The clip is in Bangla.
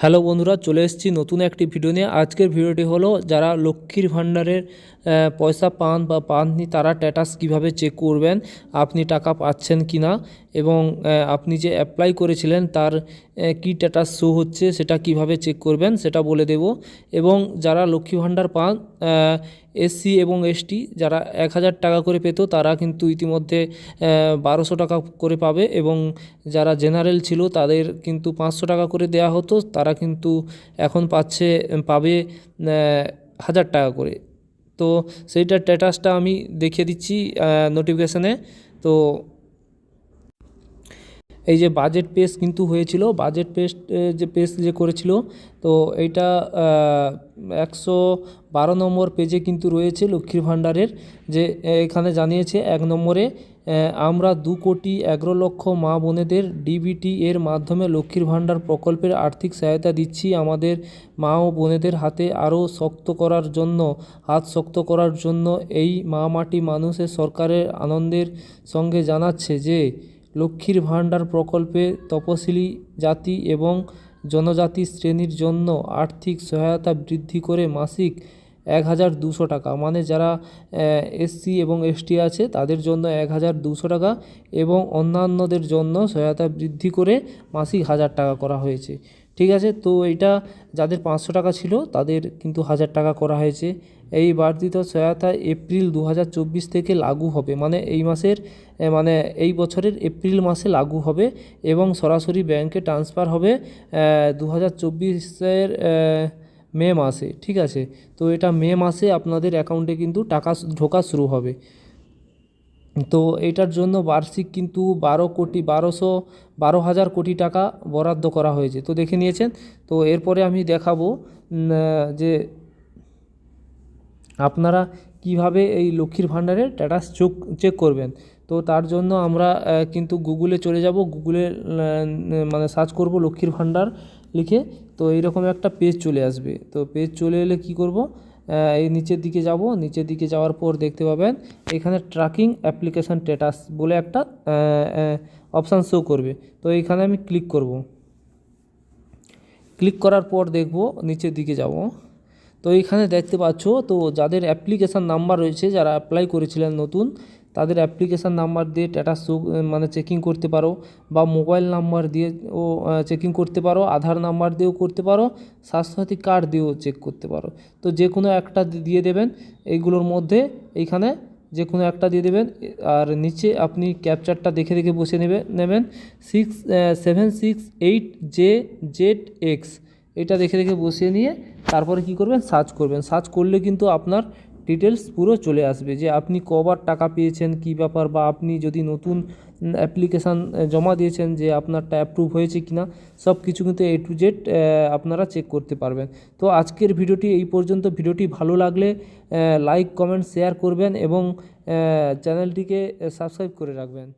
হ্যালো বন্ধুরা, চলে এসেছি নতুন একটি ভিডিও নিয়ে। আজকের ভিডিওটি হলো, যারা লক্ষ্মীর ভাণ্ডারের পয়সা পান বা পাননি, তারা স্ট্যাটাস কীভাবে চেক করবেন, আপনি টাকা পাচ্ছেন কি না এবং আপনি যে অ্যাপ্লাই করেছিলেন, তার কি স্ট্যাটাস শো হচ্ছে, সেটা কীভাবে চেক করবেন, সেটা বলে দেব। এবং যারা লক্ষ্মী ভাণ্ডার পান এসসি এবং এসটি যারা এক হাজার টাকা করে পেত, তারা কিন্তু ইতিমধ্যে বারোশো টাকা করে পাবে এবং যারা জেনারেল ছিল, তাদের কিন্তু পাঁচশো টাকা করে দেয়া হতো, তারা কিন্তু এখন পাচ্ছে, পাবে হাজার টাকা করে। তো সেইটার স্ট্যাটাসটা আমি দেখিয়ে দিচ্ছি নোটিফিকেশানে তো এই যে বাজেট পেস কিন্তু হয়েছিল বাজেট পেশ যে পেস যে করেছিল, তো এইটা একশো বারো নম্বর পেজে কিন্তু রয়েছে লক্ষ্মীর ভাণ্ডারের, যে এখানে জানিয়েছে এক নম্বরে আমরা দু কোটি এগারো লক্ষ মা বোনেদের ডিবিটি এর মাধ্যমে লক্ষ্মীর ভাণ্ডার প্রকল্পের আর্থিক সহায়তা দিচ্ছি আমাদের মা ও বোনেদের হাতে আরও শক্ত করার জন্য, হাত শক্ত করার জন্য, এই মা মাটি মানুষের সরকারের আনন্দের সঙ্গে জানাচ্ছে যে লক্ষ্মীর ভাণ্ডার প্রকল্পে তপশিলি জাতি এবং জনজাতি শ্রেণির জন্য আর্থিক সহায়তা বৃদ্ধি করে মাসিক এক হাজার দুশো টাকা। মানে যারা এসসি এবং এসটি আছে, তাদের জন্য এক হাজার দুশো টাকা এবং অন্যান্যদের জন্য সহায়তা বৃদ্ধি করে মাসিক হাজার টাকা করা হয়েছে। ঠিক আছে? তো এটা যাদের পাঁচশো টাকা ছিল তাদের কিন্তু হাজার টাকা করা হয়েছে। এই বর্ধিত সহায়তা এপ্রিল দু হাজার চব্বিশ থেকে লাগু হবে। মানে এই মাসের মানে এই বছরের এপ্রিল মাসে লাগু হবে এবং সরাসরি ব্যাংকে ট্রান্সফার হবে দু হাজার চব্বিশের মে মাসে। ঠিক আছে? তো এটা মে মাসে আপনাদের অ্যাকাউন্টে কিন্তু টাকা ঢোকা শুরু হবে। তো এটার জন্য বার্ষিক কিন্তু বারো কোটি, বারোশো, বারো হাজার কোটি টাকা বরাদ্দ করা হয়েছে। তো দেখে নিয়েছেন? তো এরপরে আমি দেখাবো যে আপনারা কীভাবে এই লক্ষ্মীর ভাণ্ডারের স্ট্যাটাস চোখ চেক করবেন। তো তার জন্য আমরা কিন্তু গুগলে চলে যাব। গুগলে মানে সার্চ করব লক্ষ্মীর ভাণ্ডার লিখে। তো এইরকম একটা পেজ চলে আসবে। তো পেজ চলে এলে কি করব? এই নিচের দিকে যাব, নিচের দিকে যাওয়ার পর দেখতে পাবেন এখানে ট্র্যাকিং অ্যাপ্লিকেশান স্ট্যাটাস বলে একটা অপশান শো করবে। তো এইখানে আমি ক্লিক করব। ক্লিক করার পর দেখব নিচের দিকে যাব। তো এইখানে দেখতে পাচ্ছ, তো যাদের অ্যাপ্লিকেশান নাম্বার রয়েছে, যারা অ্যাপ্লাই করেছিলেন নতুন তাদের অ্যাপ্লিকেশান নাম্বার দিয়ে স্ট্যাটাস মানে চেকিং করতে পারো বা মোবাইল নাম্বার দিয়ে ও চেকিং করতে পারো, আধার নাম্বার দিয়েও করতে পারো, স্বাস্থ্যসাথী কার্ড দিয়েও চেক করতে পারো। তো যে কোনো একটা দিয়ে দেবেন, এইগুলোর মধ্যে এইখানে যে কোনো একটা দিয়ে দেবেন, আর নিচে আপনি ক্যাপচারটা দেখে দেখে বসে নেবে, নেবেন six seven six eight J Z X এটা দেখে দেখে বসিয়ে নিয়ে তারপরে কি করবেন? সার্চ করবেন। সার্চ করলে কিন্তু আপনার ডিটেলস পুরো চলে আসবে যে আপনি কবার টাকা পেয়েছেন কি ব্যাপার বা আপনি যদি নতুন অ্যাপ্লিকেশান জমা দিয়েছেন যে আপনারটা অ্যাপ্রুভ হয়েছে কি না সব কিছু কিন্তু এ টু জেড আপনারা চেক করতে পারবেন। তো আজকের ভিডিওটি এই পর্যন্ত। ভিডিওটি ভালো লাগলে লাইক কমেন্ট শেয়ার করবেন এবং চ্যানেলটিকে সাবস্ক্রাইব করে রাখবেন।